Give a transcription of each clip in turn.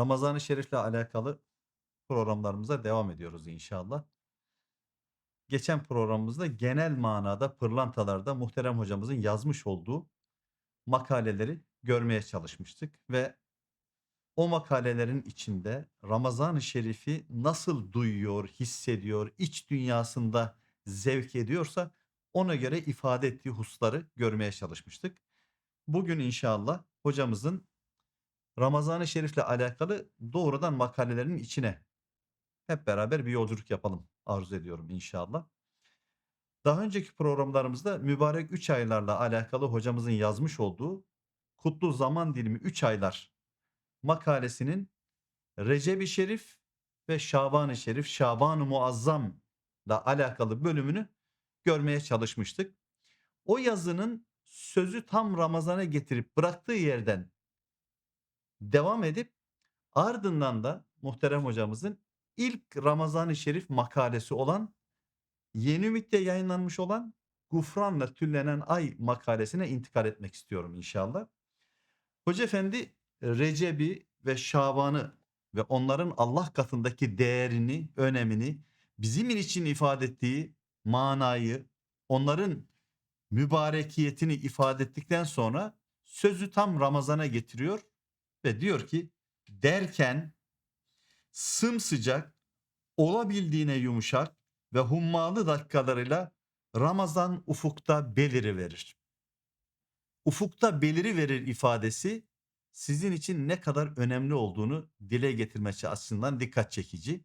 Ramazan-ı Şerif'le alakalı programlarımıza devam ediyoruz inşallah. Geçen programımızda genel manada pırlantalarda muhterem hocamızın yazmış olduğu makaleleri görmeye çalışmıştık ve o makalelerin içinde Ramazan-ı Şerif'i nasıl duyuyor, hissediyor, iç dünyasında zevk ediyorsa ona göre ifade ettiği hususları görmeye çalışmıştık. Bugün inşallah hocamızın Ramazan-ı Şerif'le alakalı doğrudan makalelerin içine hep beraber bir yolculuk yapalım arzu ediyorum inşallah. Daha önceki programlarımızda mübarek 3 aylarla alakalı hocamızın yazmış olduğu Kutlu Zaman Dilimi 3 aylar makalesinin Recep-i Şerif ve Şaban-ı Şerif, Şaban-ı Muazzam ile alakalı bölümünü görmeye çalışmıştık. O yazının sözü tam Ramazan'a getirip bıraktığı yerden devam edip ardından da muhterem hocamızın ilk Ramazan-ı Şerif makalesi olan Yeni Ümit'te yayınlanmış olan Gufranla Tüllenen Ay makalesine intikal etmek istiyorum inşallah. Hoca Efendi Recep'i ve Şaban'ı ve onların Allah katındaki değerini, önemini, bizim için ifade ettiği manayı, onların mübarekiyetini ifade ettikten sonra sözü tam Ramazan'a getiriyor ve diyor ki derken sımsıcak olabildiğine yumuşak ve hummalı dakikalarıyla Ramazan ufukta beliri verir. Ufukta beliri verir ifadesi sizin için ne kadar önemli olduğunu dile getirmesi açısından dikkat çekici.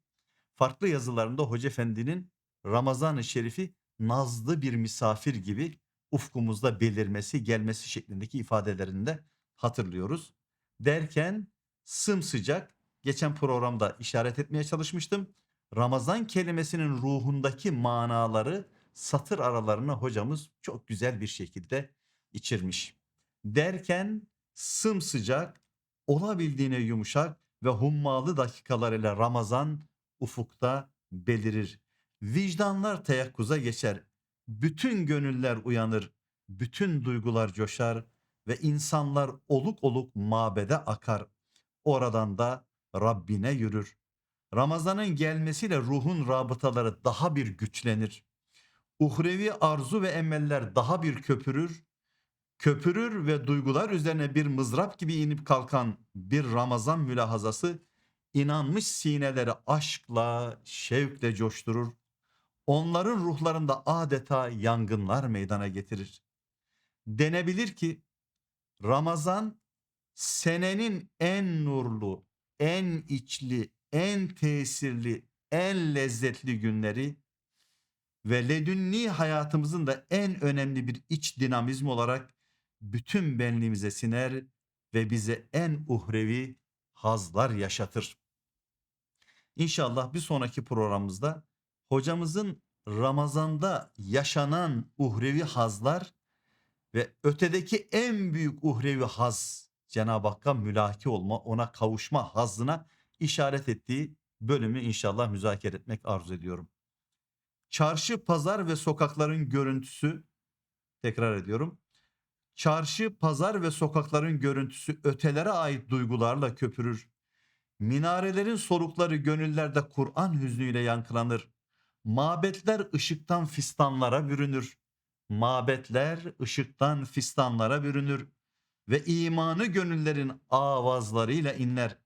Farklı yazılarında Hoca Efendi'nin Ramazan-ı Şerif'i nazlı bir misafir gibi ufkumuzda belirmesi, gelmesi şeklindeki ifadelerinde hatırlıyoruz. Derken sımsıcak geçen programda işaret etmeye çalışmıştım. Ramazan kelimesinin ruhundaki manaları satır aralarına hocamız çok güzel bir şekilde içirmiş. Derken sımsıcak, olabildiğine yumuşak ve hummalı dakikalarıyla Ramazan ufukta belirir. Vicdanlar teyakkuza geçer. Bütün gönüller uyanır. Bütün duygular coşar ve insanlar oluk oluk mabede akar. Oradan da Rabbine yürür. Ramazanın gelmesiyle ruhun rabıtaları daha bir güçlenir. Uhrevi arzu ve emeller daha bir köpürür. Köpürür ve duygular üzerine bir mızrap gibi inip kalkan bir Ramazan mülahazası inanmış sineleri aşkla, şevkle coşturur. Onların ruhlarında adeta yangınlar meydana getirir. Denebilir ki Ramazan senenin en nurlu, en içli, en tesirli, en lezzetli günleri ve ledünni hayatımızın da en önemli bir iç dinamizm olarak bütün benliğimize siner ve bize en uhrevi hazlar yaşatır. İnşallah bir sonraki programımızda hocamızın Ramazan'da yaşanan uhrevi hazlar ve ötedeki en büyük uhrevi haz Cenab-ı Hakk'a mülaki olma, ona kavuşma hazzına işaret ettiği bölümü inşallah müzakere etmek arzu ediyorum. Çarşı, pazar ve sokakların görüntüsü tekrar ediyorum. Çarşı, pazar ve sokakların görüntüsü ötelere ait duygularla köpürür. Minarelerin solukları gönüllerde Kur'an hüznüyle yankılanır. Mabetler ışıktan fistanlara bürünür. Mabetler ışıktan fistanlara bürünür ve imanı gönüllerin avazlarıyla inler.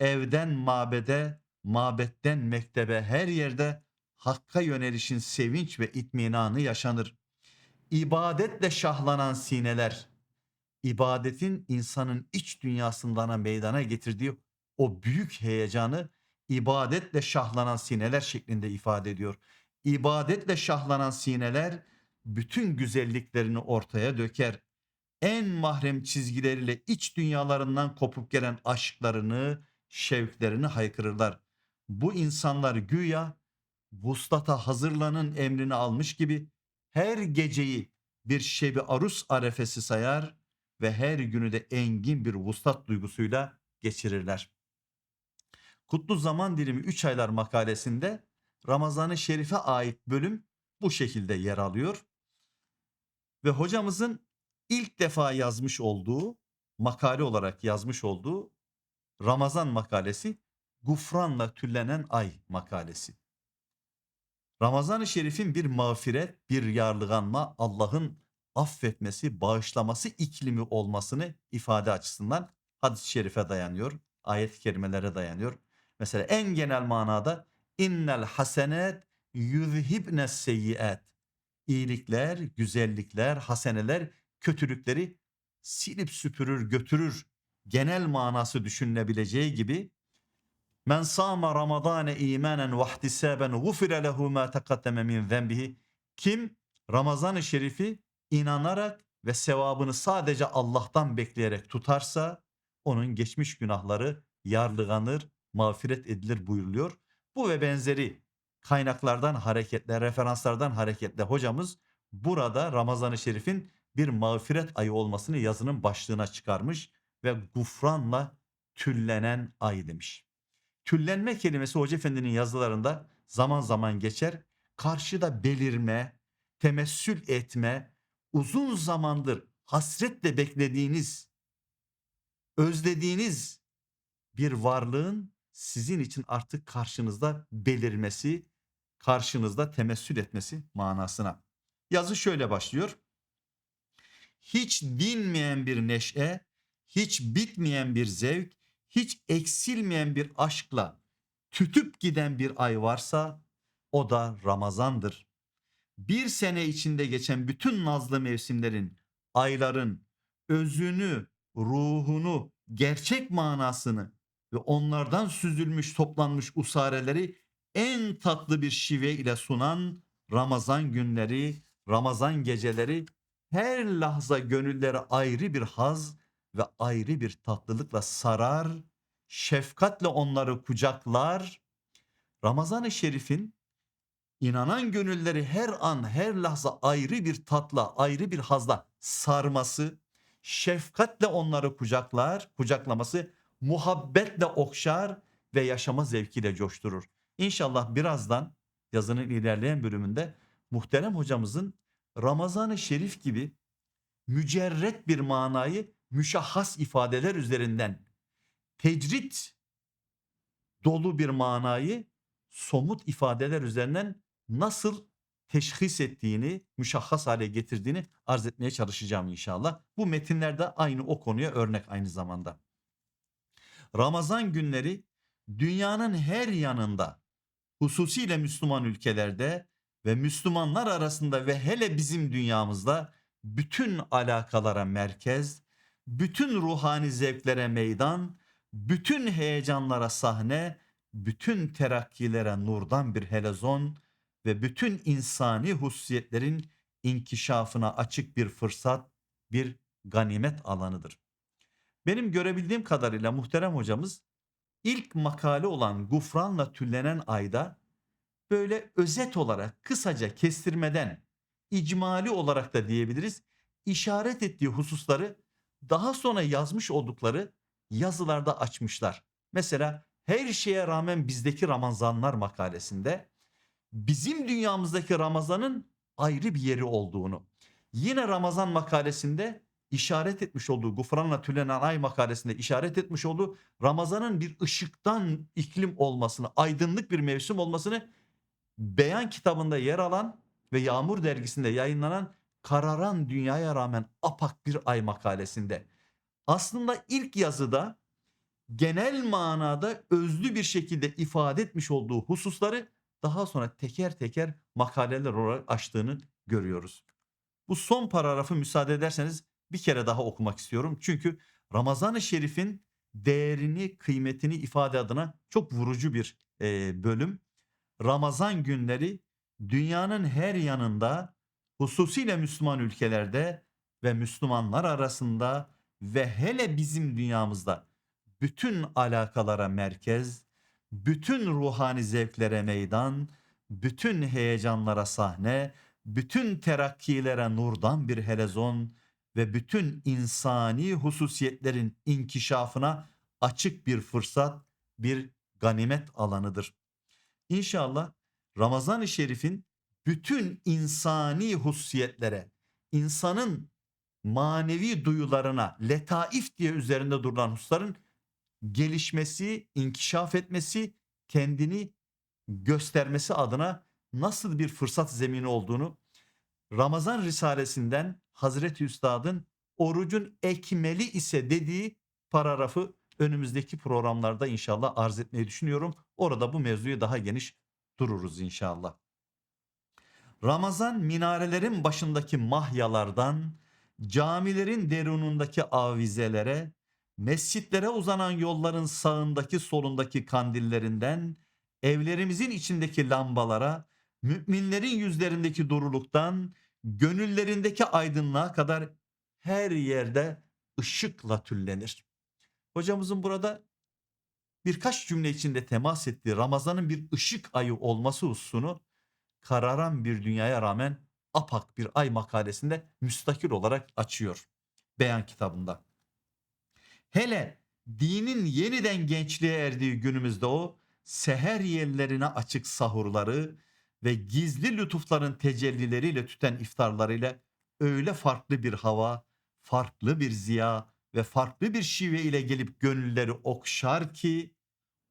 Evden mabede, mabetten mektebe her yerde Hakka yönelişin sevinç ve itminanı yaşanır. İbadetle şahlanan sineler, ibadetin insanın iç dünyasından meydana getirdiği o büyük heyecanı ibadetle şahlanan sineler şeklinde ifade ediyor. İbadetle şahlanan sineler bütün güzelliklerini ortaya döker. En mahrem çizgileriyle iç dünyalarından kopup gelen aşklarını, şevklerini haykırırlar. Bu insanlar güya vuslata hazırlanın emrini almış gibi her geceyi bir şebi arus arefesi sayar ve her günü de engin bir vuslat duygusuyla geçirirler. Kutlu Zaman Dilimi 3 aylar makalesinde Ramazan-ı Şerif'e ait bölüm bu şekilde yer alıyor. Ve hocamızın ilk defa yazmış olduğu, makale olarak yazmış olduğu Ramazan makalesi, gufranla tüllenen ay makalesi. Ramazan-ı Şerif'in bir mağfiret, bir yarlıganma, Allah'ın affetmesi, bağışlaması iklimi olmasını ifade açısından hadis-i şerife dayanıyor, ayet-i kerimelere dayanıyor. Mesela en genel manada innel hasenet yuzhibne seyyiat. İyilikler, güzellikler, haseneler kötülükleri silip süpürür, götürür. Genel manası düşünülebileceği gibi Men sama ramadane imanen ve ihtisaben gufire lehu ma taqaddeme min zenbihi. Kim Ramazan-ı Şerif'i inanarak ve sevabını sadece Allah'tan bekleyerek tutarsa onun geçmiş günahları yarlıganır, mağfiret edilir buyuruluyor. Bu ve benzeri kaynaklardan hareketle, referanslardan hareketle hocamız burada Ramazan-ı Şerif'in bir mağfiret ayı olmasını yazının başlığına çıkarmış ve gufranla tüllenen ay demiş. Tüllenme kelimesi Hoca Efendi'nin yazılarında zaman zaman geçer. Karşıda belirme, temessül etme, uzun zamandır hasretle beklediğiniz, özlediğiniz bir varlığın sizin için artık karşınızda belirmesi, karşınızda temessül etmesi manasına. Yazı şöyle başlıyor. Hiç dinmeyen bir neşe, hiç bitmeyen bir zevk, hiç eksilmeyen bir aşkla tütüp giden bir ay varsa o da Ramazan'dır. Bir sene içinde geçen bütün nazlı mevsimlerin, ayların özünü, ruhunu, gerçek manasını ve onlardan süzülmüş toplanmış usareleri en tatlı bir şive ile sunan Ramazan günleri, Ramazan geceleri her lahza gönüllere ayrı bir haz ve ayrı bir tatlılıkla sarar, şefkatle onları kucaklar. Ramazan-ı Şerif'in inanan gönülleri her an her lahza ayrı bir tatla, ayrı bir hazla sarması, şefkatle onları kucaklar, kucaklaması, muhabbetle okşar ve yaşama zevkiyle coşturur. İnşallah birazdan yazının ilerleyen bölümünde muhterem hocamızın Ramazan-ı Şerif gibi mücerret bir manayı müşahhas ifadeler üzerinden tecrit dolu bir manayı somut ifadeler üzerinden nasıl teşhis ettiğini, müşahhas hale getirdiğini arz etmeye çalışacağım inşallah. Bu metinlerde aynı o konuya örnek aynı zamanda. Ramazan günleri dünyanın her yanında hususiyle Müslüman ülkelerde ve Müslümanlar arasında ve hele bizim dünyamızda bütün alakalara merkez, bütün ruhani zevklere meydan, bütün heyecanlara sahne, bütün terakkilere nurdan bir helezon ve bütün insani hususiyetlerin inkişafına açık bir fırsat, bir ganimet alanıdır. Benim görebildiğim kadarıyla muhterem hocamız ilk makale olan Gufranla Tüllenen Ayda böyle özet olarak kısaca kestirmeden icmali olarak da diyebiliriz işaret ettiği hususları daha sonra yazmış oldukları yazılarda açmışlar. Mesela her şeye rağmen bizdeki Ramazanlar makalesinde bizim dünyamızdaki Ramazan'ın ayrı bir yeri olduğunu, yine Ramazan makalesinde işaret etmiş olduğu Gufranla Tülenen Ay makalesinde işaret etmiş olduğu Ramazan'ın bir ışıktan iklim olmasını, aydınlık bir mevsim olmasını beyan kitabında yer alan ve Yağmur dergisinde yayınlanan Kararan Dünyaya Rağmen Apak Bir Ay makalesinde. Aslında ilk yazıda genel manada özlü bir şekilde ifade etmiş olduğu hususları daha sonra teker teker makaleler olarak açtığını görüyoruz. Bu son paragrafı müsaade ederseniz bir kere daha okumak istiyorum. Çünkü Ramazan-ı Şerif'in değerini, kıymetini ifade adına çok vurucu bir e, bölüm. Ramazan günleri dünyanın her yanında hususiyle Müslüman ülkelerde ve Müslümanlar arasında ve hele bizim dünyamızda bütün alakalara merkez, bütün ruhani zevklere meydan, bütün heyecanlara sahne, bütün terakkilere nurdan bir helezon ve bütün insani hususiyetlerin inkişafına açık bir fırsat, bir ganimet alanıdır. İnşallah Ramazan-ı Şerif'in bütün insani hususiyetlere, insanın manevi duyularına, letaif diye üzerinde durulan hususların gelişmesi, inkişaf etmesi, kendini göstermesi adına nasıl bir fırsat zemini olduğunu Ramazan Risalesinden Hazreti Üstad'ın orucun ekmeli ise dediği paragrafı önümüzdeki programlarda inşallah arz etmeyi düşünüyorum. Orada bu mevzuyu daha geniş dururuz inşallah. Ramazan minarelerin başındaki mahyalardan, camilerin derunundaki avizelere, mescitlere uzanan yolların sağındaki solundaki kandillerinden, evlerimizin içindeki lambalara, müminlerin yüzlerindeki duruluktan, gönüllerindeki aydınlığa kadar her yerde ışıkla tüllenir. Hocamızın burada birkaç cümle içinde temas ettiği Ramazan'ın bir ışık ayı olması hususunu kararan bir dünyaya rağmen apak bir ay makalesinde müstakil olarak açıyor beyan kitabında. Hele dinin yeniden gençliğe erdiği günümüzde o seher yerlerine açık sahurları ve gizli lütufların tecellileriyle tüten iftarlarıyla öyle farklı bir hava, farklı bir ziya ve farklı bir şive ile gelip gönülleri okşar ki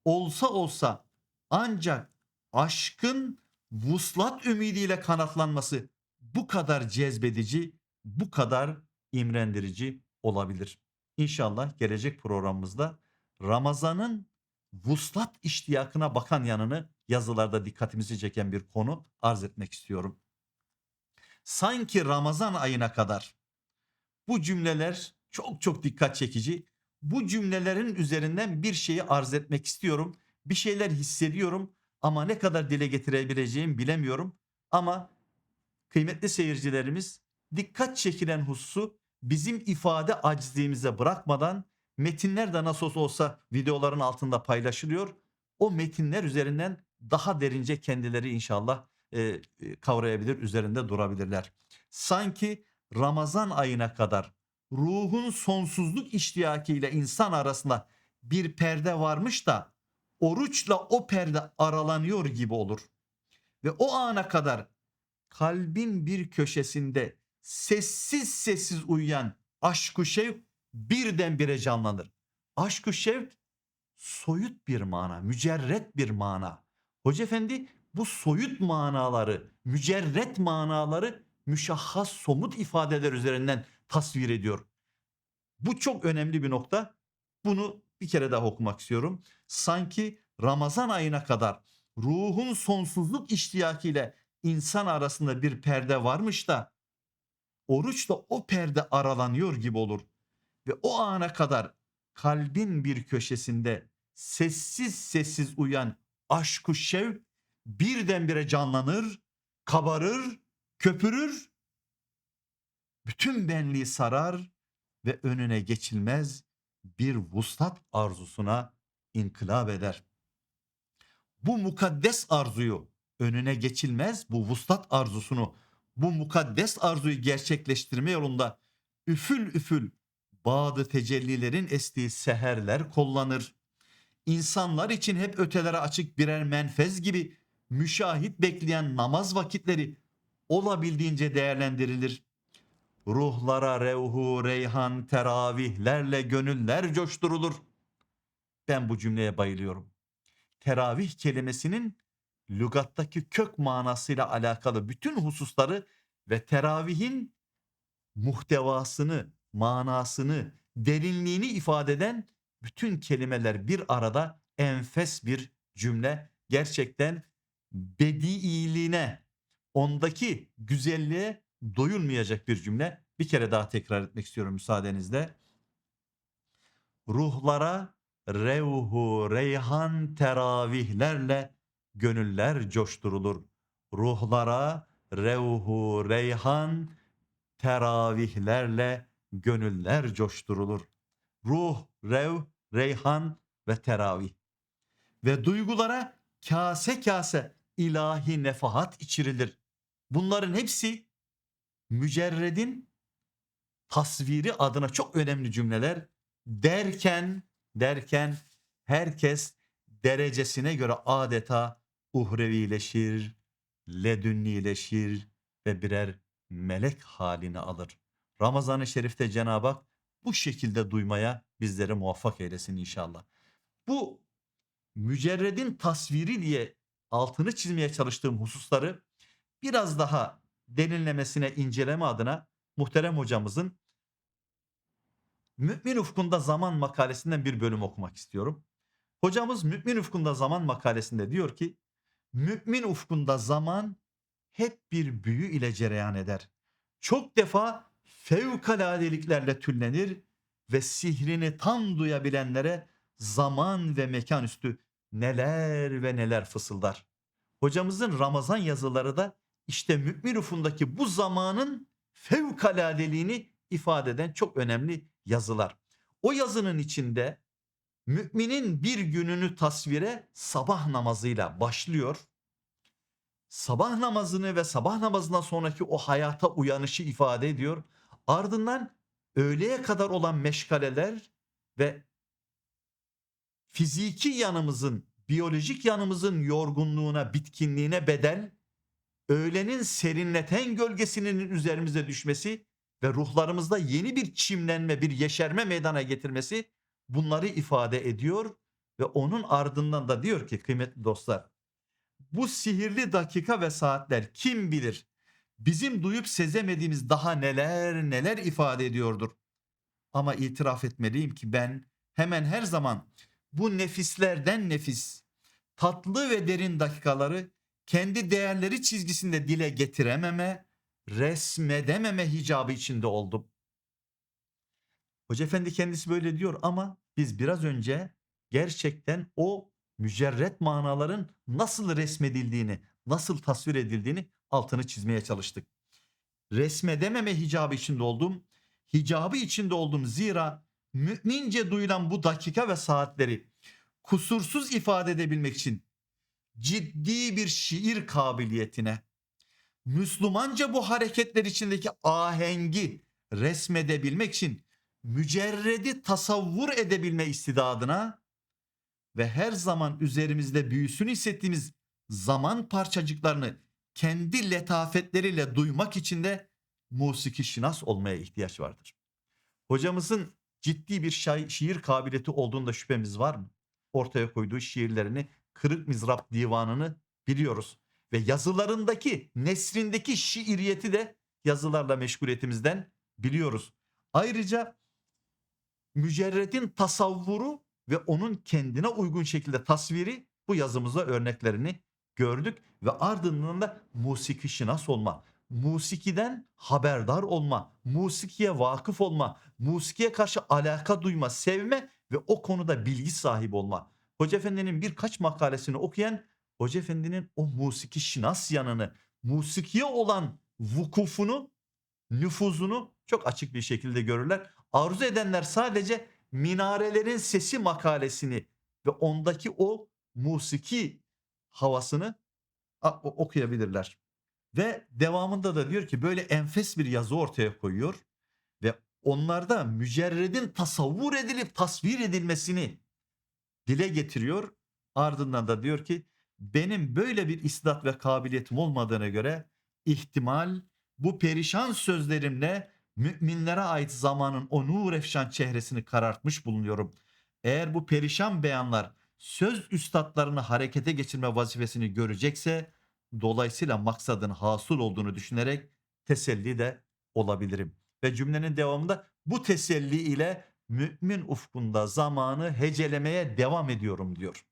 olsa olsa ancak aşkın vuslat ümidiyle kanatlanması bu kadar cezbedici, bu kadar imrendirici olabilir. İnşallah gelecek programımızda Ramazan'ın vuslat iştiyakına bakan yanını yazılarda dikkatimizi çeken bir konu arz etmek istiyorum. Sanki Ramazan ayına kadar bu cümleler çok çok dikkat çekici. Bu cümlelerin üzerinden bir şeyi arz etmek istiyorum. Bir şeyler hissediyorum ama ne kadar dile getirebileceğimi bilemiyorum. Ama kıymetli seyircilerimiz dikkat çekilen hususu bizim ifade acizliğimize bırakmadan metinler de nasıl olsa videoların altında paylaşılıyor. O metinler üzerinden daha derince kendileri inşallah e, e, kavrayabilir, üzerinde durabilirler. Sanki Ramazan ayına kadar ruhun sonsuzluk iştiyakıyla insan arasında bir perde varmış da oruçla o perde aralanıyor gibi olur. Ve o ana kadar kalbin bir köşesinde sessiz sessiz uyuyan aşk-ı şevk birdenbire canlanır. Aşk-ı şevk soyut bir mana, mücerret bir mana. Hoca Efendi bu soyut manaları, mücerret manaları müşahhas somut ifadeler üzerinden tasvir ediyor. Bu çok önemli bir nokta. Bunu bir kere daha okumak istiyorum. Sanki Ramazan ayına kadar ruhun sonsuzluk iştiyakıyla insan arasında bir perde varmış da oruçla o perde aralanıyor gibi olur. Ve o ana kadar kalbin bir köşesinde sessiz sessiz uyan aşk-ı şevk birdenbire canlanır, kabarır, köpürür, bütün benliği sarar ve önüne geçilmez bir vuslat arzusuna inkılap eder. Bu mukaddes arzuyu önüne geçilmez bu vuslat arzusunu bu mukaddes arzuyu gerçekleştirme yolunda üfül üfül bağdı tecellilerin estiği seherler kullanır. İnsanlar için hep ötelere açık birer menfez gibi müşahit bekleyen namaz vakitleri olabildiğince değerlendirilir. Ruhlara revhu, reyhan, teravihlerle gönüller coşturulur. Ben bu cümleye bayılıyorum. Teravih kelimesinin lügattaki kök manasıyla alakalı bütün hususları ve teravihin muhtevasını, manasını, derinliğini ifade eden bütün kelimeler bir arada enfes bir cümle. Gerçekten bediiliğine, ondaki güzelliğe doyulmayacak bir cümle. Bir kere daha tekrar etmek istiyorum müsaadenizle. Ruhlara revhu reyhan teravihlerle gönüller coşturulur. Ruhlara revhu reyhan teravihlerle gönüller coşturulur. Ruh, rev, reyhan ve teravih. Ve duygulara kase kase ilahi nefahat içirilir. Bunların hepsi mücerredin tasviri adına çok önemli cümleler derken derken herkes derecesine göre adeta uhrevileşir, ledünnileşir ve birer melek halini alır. Ramazan-ı Şerif'te Cenab-ı Hak bu şekilde duymaya bizleri muvaffak eylesin inşallah. Bu mücerredin tasviri diye altını çizmeye çalıştığım hususları biraz daha derinlemesine inceleme adına muhterem hocamızın Mümin Ufkunda Zaman makalesinden bir bölüm okumak istiyorum. Hocamız Mümin Ufkunda Zaman makalesinde diyor ki Mümin ufkunda zaman hep bir büyü ile cereyan eder. Çok defa fevkaladeliklerle tüllenir ve sihrini tam duyabilenlere zaman ve mekan üstü neler ve neler fısıldar. Hocamızın Ramazan yazıları da işte mümin ufundaki bu zamanın fevkaladeliğini ifade eden çok önemli yazılar. O yazının içinde müminin bir gününü tasvire sabah namazıyla başlıyor. Sabah namazını ve sabah namazından sonraki o hayata uyanışı ifade ediyor. Ardından öğleye kadar olan meşgaleler ve fiziki yanımızın, biyolojik yanımızın yorgunluğuna, bitkinliğine bedel, öğlenin serinleten gölgesinin üzerimize düşmesi ve ruhlarımızda yeni bir çimlenme, bir yeşerme meydana getirmesi bunları ifade ediyor ve onun ardından da diyor ki kıymetli dostlar bu sihirli dakika ve saatler kim bilir bizim duyup sezemediğimiz daha neler neler ifade ediyordur. Ama itiraf etmeliyim ki ben hemen her zaman bu nefislerden nefis, tatlı ve derin dakikaları kendi değerleri çizgisinde dile getirememe, resmedememe hicabı içinde oldum. Hoca Efendi kendisi böyle diyor ama biz biraz önce gerçekten o mücerret manaların nasıl resmedildiğini, nasıl tasvir edildiğini altını çizmeye çalıştık. Resmedememe hicabı içinde oldum. Hicabı içinde oldum zira mümince duyulan bu dakika ve saatleri kusursuz ifade edebilmek için ciddi bir şiir kabiliyetine, Müslümanca bu hareketler içindeki ahengi resmedebilmek için mücerredi tasavvur edebilme istidadına ve her zaman üzerimizde büyüsünü hissettiğimiz zaman parçacıklarını kendi letafetleriyle duymak için de musiki şinas olmaya ihtiyaç vardır. Hocamızın ciddi bir şai- şiir kabiliyeti olduğunda şüphemiz var mı? Ortaya koyduğu şiirlerini, Kırık Mizrap Divanı'nı biliyoruz. Ve yazılarındaki, nesrindeki şiiriyeti de yazılarla meşguliyetimizden biliyoruz. Ayrıca mücerredin tasavvuru ve onun kendine uygun şekilde tasviri bu yazımızda örneklerini gördük ve ardından da musiki şinas olma, musikiden haberdar olma, musikiye vakıf olma, musikiye karşı alaka duyma, sevme ve o konuda bilgi sahibi olma. Hoca Efendi'nin birkaç makalesini okuyan Hoca Efendi'nin o musiki şinas yanını, musikiye olan vukufunu, nüfuzunu çok açık bir şekilde görürler. Arzu edenler sadece minarelerin sesi makalesini ve ondaki o musiki havasını okuyabilirler. Ve devamında da diyor ki böyle enfes bir yazı ortaya koyuyor ve onlarda mücerredin tasavvur edilip tasvir edilmesini dile getiriyor. Ardından da diyor ki benim böyle bir istidat ve kabiliyetim olmadığına göre ihtimal bu perişan sözlerimle müminlere ait zamanın o nur efşan çehresini karartmış bulunuyorum. Eğer bu perişan beyanlar söz üstadlarını harekete geçirme vazifesini görecekse dolayısıyla maksadın hasıl olduğunu düşünerek teselli de olabilirim. Ve cümlenin devamında bu teselli ile mümin ufkunda zamanı hecelemeye devam ediyorum diyor.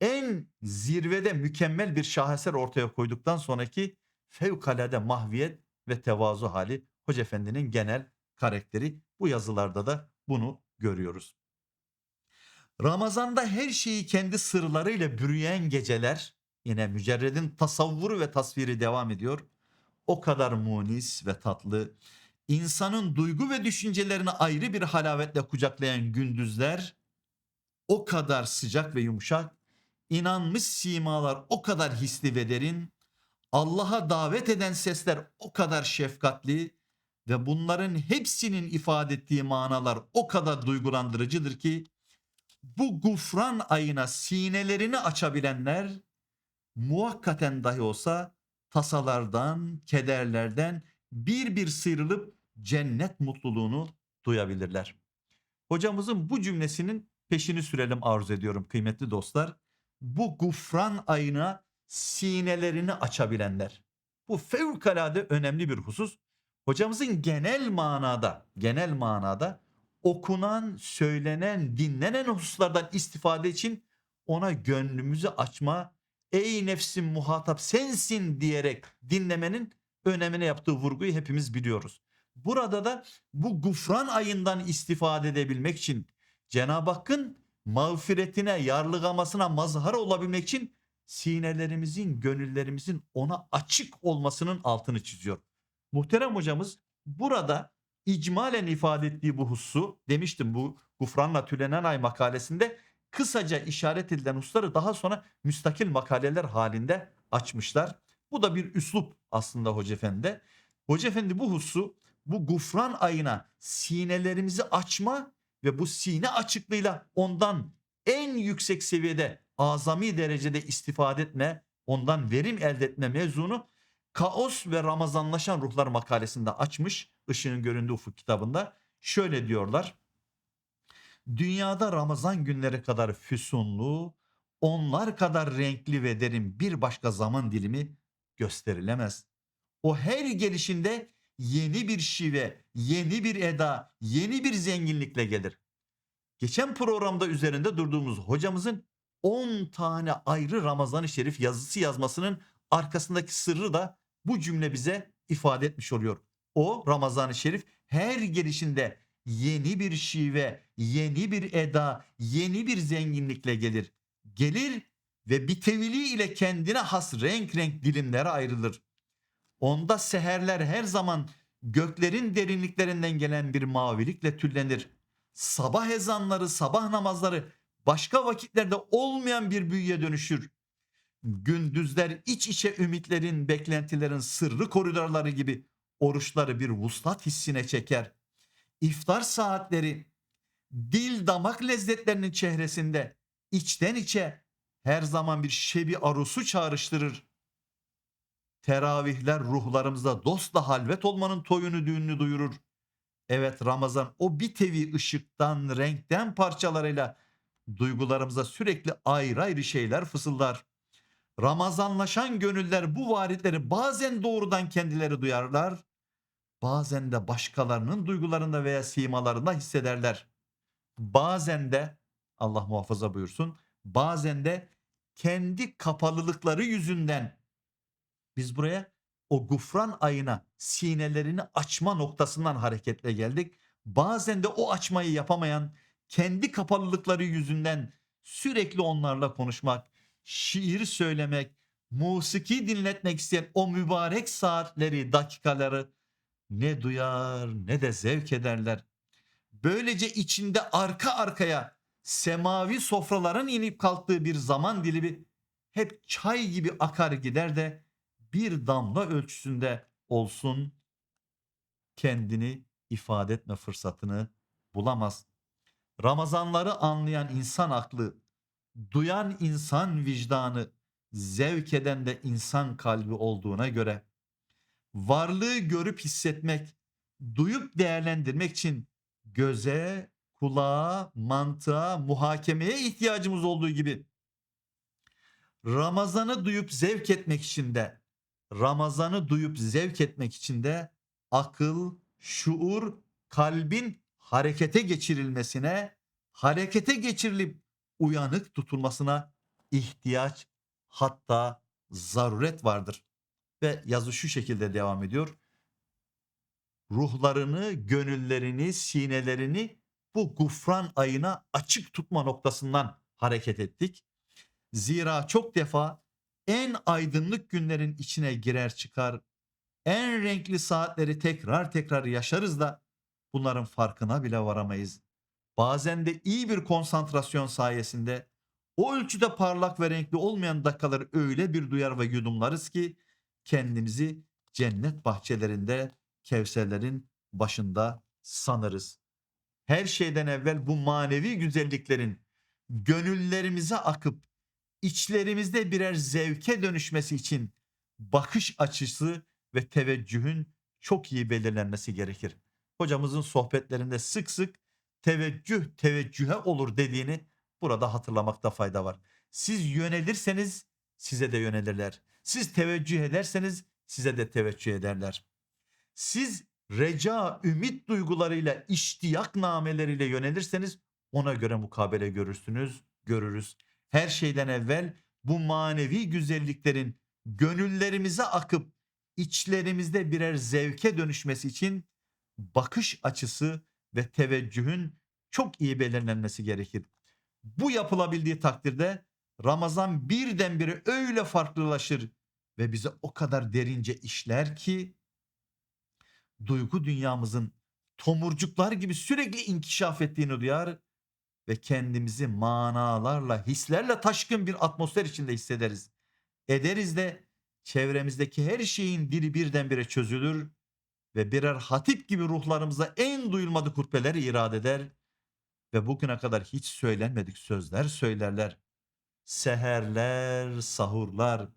En zirvede mükemmel bir şaheser ortaya koyduktan sonraki fevkalade mahviyet ve tevazu hali Hoca Efendi'nin genel karakteri. Bu yazılarda da bunu görüyoruz. Ramazanda her şeyi kendi sırlarıyla bürüyen geceler yine mücerredin tasavvuru ve tasviri devam ediyor. O kadar munis ve tatlı, insanın duygu ve düşüncelerini ayrı bir halavetle kucaklayan gündüzler o kadar sıcak ve yumuşak, inanmış simalar o kadar hisli ve derin, Allah'a davet eden sesler o kadar şefkatli ve bunların hepsinin ifade ettiği manalar o kadar duygulandırıcıdır ki bu gufran ayına sinelerini açabilenler muhakkaten dahi olsa tasalardan, kederlerden bir bir sıyrılıp cennet mutluluğunu duyabilirler. Hocamızın bu cümlesinin peşini sürelim arzu ediyorum kıymetli dostlar. Bu gufran ayına sinelerini açabilenler. Bu fevkalade önemli bir husus. Hocamızın genel manada, genel manada okunan, söylenen, dinlenen hususlardan istifade için ona gönlümüzü açma, ey nefsim muhatap sensin diyerek dinlemenin önemine yaptığı vurguyu hepimiz biliyoruz. Burada da bu gufran ayından istifade edebilmek için Cenab-ı Hakk'ın mağfiretine, yarlıgamasına mazhar olabilmek için sinelerimizin, gönüllerimizin ona açık olmasının altını çiziyor. Muhterem hocamız burada icmalen ifade ettiği bu hususu demiştim bu Gufranla Tülenen Ay makalesinde kısaca işaret edilen hususları daha sonra müstakil makaleler halinde açmışlar. Bu da bir üslup aslında Hoca Efendi. Hoca Efendi bu hususu bu gufran ayına sinelerimizi açma ve bu sine açıklığıyla ondan en yüksek seviyede azami derecede istifade etme, ondan verim elde etme mevzunu Kaos ve Ramazanlaşan Ruhlar makalesinde açmış ışığın göründüğü ufuk kitabında. Şöyle diyorlar. Dünyada Ramazan günleri kadar füsunlu, onlar kadar renkli ve derin bir başka zaman dilimi gösterilemez. O her gelişinde yeni bir şive, yeni bir eda, yeni bir zenginlikle gelir. Geçen programda üzerinde durduğumuz hocamızın 10 tane ayrı Ramazan-ı Şerif yazısı yazmasının arkasındaki sırrı da bu cümle bize ifade etmiş oluyor. O Ramazan-ı Şerif her gelişinde yeni bir şive, yeni bir eda, yeni bir zenginlikle gelir. Gelir ve bitevili ile kendine has renk renk dilimlere ayrılır. Onda seherler her zaman göklerin derinliklerinden gelen bir mavilikle tüllenir. Sabah ezanları, sabah namazları başka vakitlerde olmayan bir büyüye dönüşür. Gündüzler iç içe ümitlerin, beklentilerin sırrı koridorları gibi oruçları bir vuslat hissine çeker. İftar saatleri dil damak lezzetlerinin çehresinde içten içe her zaman bir şebi arusu çağrıştırır. Teravihler ruhlarımızda dostla halvet olmanın toyunu düğününü duyurur. Evet Ramazan o bir tevi ışıktan, renkten parçalarıyla duygularımıza sürekli ayrı ayrı şeyler fısıldar. Ramazanlaşan gönüller bu varitleri bazen doğrudan kendileri duyarlar, bazen de başkalarının duygularında veya simalarında hissederler. Bazen de Allah muhafaza buyursun, bazen de kendi kapalılıkları yüzünden biz buraya o gufran ayına sinelerini açma noktasından hareketle geldik. Bazen de o açmayı yapamayan kendi kapalılıkları yüzünden sürekli onlarla konuşmak, şiir söylemek, musiki dinletmek isteyen o mübarek saatleri, dakikaları ne duyar ne de zevk ederler. Böylece içinde arka arkaya semavi sofraların inip kalktığı bir zaman dilimi hep çay gibi akar gider de bir damla ölçüsünde olsun kendini ifade etme fırsatını bulamaz. Ramazanları anlayan insan aklı, duyan insan vicdanı, zevk eden de insan kalbi olduğuna göre varlığı görüp hissetmek, duyup değerlendirmek için göze, kulağa, mantığa, muhakemeye ihtiyacımız olduğu gibi Ramazan'ı duyup zevk etmek için de Ramazan'ı duyup zevk etmek için de akıl, şuur, kalbin harekete geçirilmesine, harekete geçirilip uyanık tutulmasına ihtiyaç hatta zaruret vardır. Ve yazı şu şekilde devam ediyor. Ruhlarını, gönüllerini, sinelerini bu gufran ayına açık tutma noktasından hareket ettik. Zira çok defa en aydınlık günlerin içine girer çıkar, en renkli saatleri tekrar tekrar yaşarız da bunların farkına bile varamayız. Bazen de iyi bir konsantrasyon sayesinde o ölçüde parlak ve renkli olmayan dakikaları öyle bir duyar ve yudumlarız ki kendimizi cennet bahçelerinde kevserlerin başında sanırız. Her şeyden evvel bu manevi güzelliklerin gönüllerimize akıp içlerimizde birer zevke dönüşmesi için bakış açısı ve teveccühün çok iyi belirlenmesi gerekir. Hocamızın sohbetlerinde sık sık teveccüh teveccühe olur dediğini burada hatırlamakta fayda var. Siz yönelirseniz size de yönelirler. Siz teveccüh ederseniz size de teveccüh ederler. Siz reca, ümit duygularıyla, iştiyak nameleriyle yönelirseniz ona göre mukabele görürsünüz, görürüz. Her şeyden evvel bu manevi güzelliklerin gönüllerimize akıp içlerimizde birer zevke dönüşmesi için bakış açısı ve teveccühün çok iyi belirlenmesi gerekir. Bu yapılabildiği takdirde Ramazan birdenbire öyle farklılaşır ve bize o kadar derince işler ki duygu dünyamızın tomurcuklar gibi sürekli inkişaf ettiğini duyar ve kendimizi manalarla, hislerle taşkın bir atmosfer içinde hissederiz. Ederiz de çevremizdeki her şeyin dili birdenbire çözülür ve birer hatip gibi ruhlarımıza en duyulmadık hutbeleri irade eder ve bugüne kadar hiç söylenmedik sözler söylerler. Seherler, sahurlar,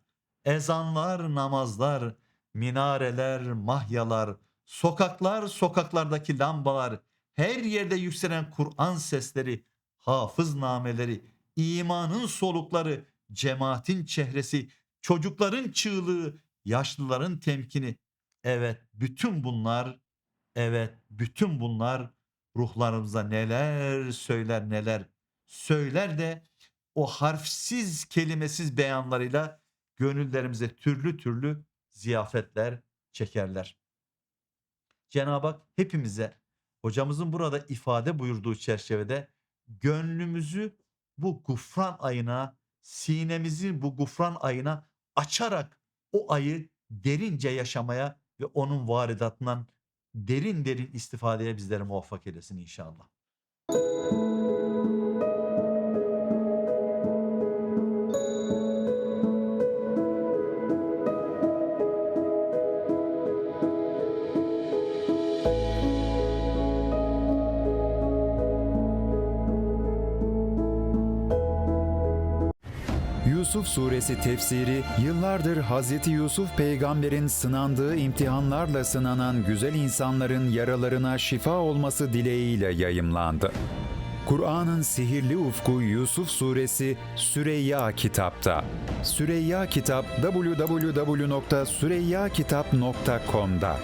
ezanlar, namazlar, minareler, mahyalar, sokaklar, sokaklardaki lambalar, her yerde yükselen Kur'an sesleri, hafız nameleri, imanın solukları, cemaatin çehresi, çocukların çığlığı, yaşlıların temkini. Evet, bütün bunlar, evet, bütün bunlar ruhlarımıza neler söyler neler söyler de o harfsiz kelimesiz beyanlarıyla gönüllerimize türlü türlü ziyafetler çekerler. Cenab-ı Hak hepimize hocamızın burada ifade buyurduğu çerçevede gönlümüzü bu gufran ayına, sinemizi bu gufran ayına açarak o ayı derince yaşamaya ve onun varidatından derin derin istifadeye bizleri muvaffak eylesin inşallah. Yusuf Suresi tefsiri yıllardır Hz. Yusuf peygamberin sınandığı imtihanlarla sınanan güzel insanların yaralarına şifa olması dileğiyle yayımlandı. Kur'an'ın sihirli ufku Yusuf Suresi Süreyya Kitap'ta. Süreyya Kitap www.süreyyakitap.com'da.